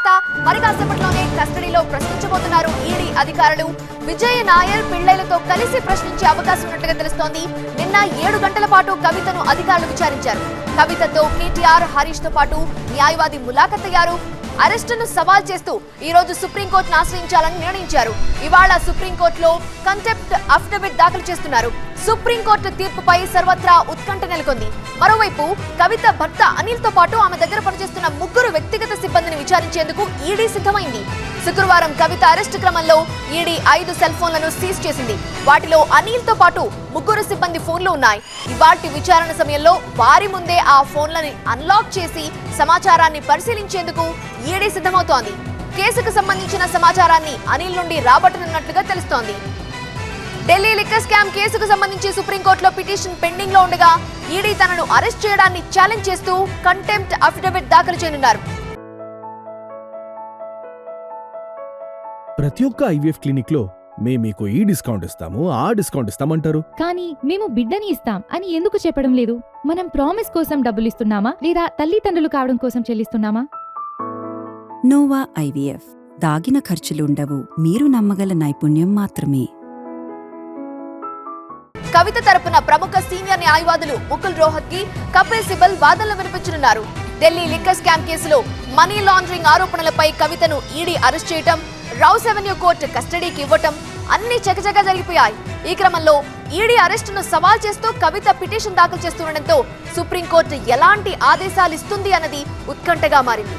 వార్త మరి కాసేపట్లోనే కస్టడీలో ప్రశ్నించబోతున్నారు ఈడీ అధికారులు. విజయ నాయర్ పిళ్ళైలతో కలిసి ప్రశ్నించే అవకాశం ఉన్నట్లుగా తెలుస్తోంది. నిన్న ఏడు గంటల పాటు కవితను అధికారులు విచారించారు. కవితతో కేటీఆర్ హరీష్తో పాటు న్యాయవాది ములాఖత్ అయ్యారు. అరెస్టును సవాల్ చేస్తూ ఈ రోజు సుప్రీంకోర్టును ఆశ్రయించాలని నిర్ణయించారు. ఇవాళ సుప్రీంకోర్టులో కంటెంప్ట్ అఫిడవిట్ దాఖలు చేస్తున్నారు. సుప్రీంకోర్టు తీర్పుపై సర్వత్రా ఉత్కంఠ నెలకొంది. మరోవైపు కవిత భర్త అనిల్తో పాటు ఆమె దగ్గర పనిచేస్తున్న ముగ్గురు వ్యక్తిగత సిబ్బందిని విచారించేందుకు ఈడీ సిద్ధమైంది. శుక్రవారం కవిత అరెస్టు క్రమంలో ఈడీ ఐదు సెల్ ఫోన్లను సీజ్ చేసింది. వాటిలో అనిల్తో పాటు ముగ్గురు సిబ్బంది ఫోన్లు ఉన్నాయి. ఇవాటి విచారణ సమయంలో వారి ముందే ఆ ఫోన్లని అన్లాక్ చేసి సమాచారాన్ని పరిశీలించేందుకు ఈడీ సిద్ధమవుతోంది. కేసుకు సంబంధించిన సమాచారాన్ని అనిల్ నుండి రాబట్టనున్నట్లుగా తెలుస్తోంది. ఢిల్లీ లిక్కర్ స్కామ్ కేసుకు సంబంధించి సుప్రీంకోర్టులో పిటిషన్ పెండింగ్లో ఉండగా ఈడీ తనను అరెస్ట్ చేయడాన్ని ఛాలెంజ్ చేస్తూ కంటెంప్ట్ అఫిడవిట్ దాఖలు చేయనున్నారు. ప్రతి ఒక్క ఐవీఎఫ్ క్లినిక్లో మేము మీకు ఈ డిస్కౌంట్ ఇస్తాము ఆ డిస్కౌంట్ ఇస్తామంటారు. కానీ మేము బిడ్డని ఇస్తాం అని ఎందుకు చెప్పడం లేదు? మనం ప్రామిస్ కోసం డబ్బులు ఇస్తున్నామా? లేదా తల్లిదండ్రులు కావడం కోసం చెల్లిస్తున్నామా? Nova IVF. దాగిన ఖర్చులుండవు. మీరు నమ్మగల నైపుణ్యం మాత్రమే. కవిత తరపున ప్రముఖ సీనియర్ న్యాయవాదులు ముకుల్ రోహత్కి కపిల్ సిబల్ వాదనలు వినిపించనున్నారు. ఢిల్లీ లిక్కర్ స్కామ్ కేసులో మనీ లాండరింగ్ ఆరోపణలపై కవితను ఈడీ అరెస్ట్ చేయటం రౌస్ అవెన్యూ కోర్టు కస్టడీకి ఇవ్వటం అన్ని చకచకా జరిగిపోయాయి. ఈ క్రమంలో ఈడీ అరెస్టును సవాల్ చేస్తూ కవిత పిటిషన్ దాఖలు చేస్తుండటంతో సుప్రీంకోర్టు ఎలాంటి ఆదేశాలు ఇస్తుంది అన్నది ఉత్కంఠగా మారింది.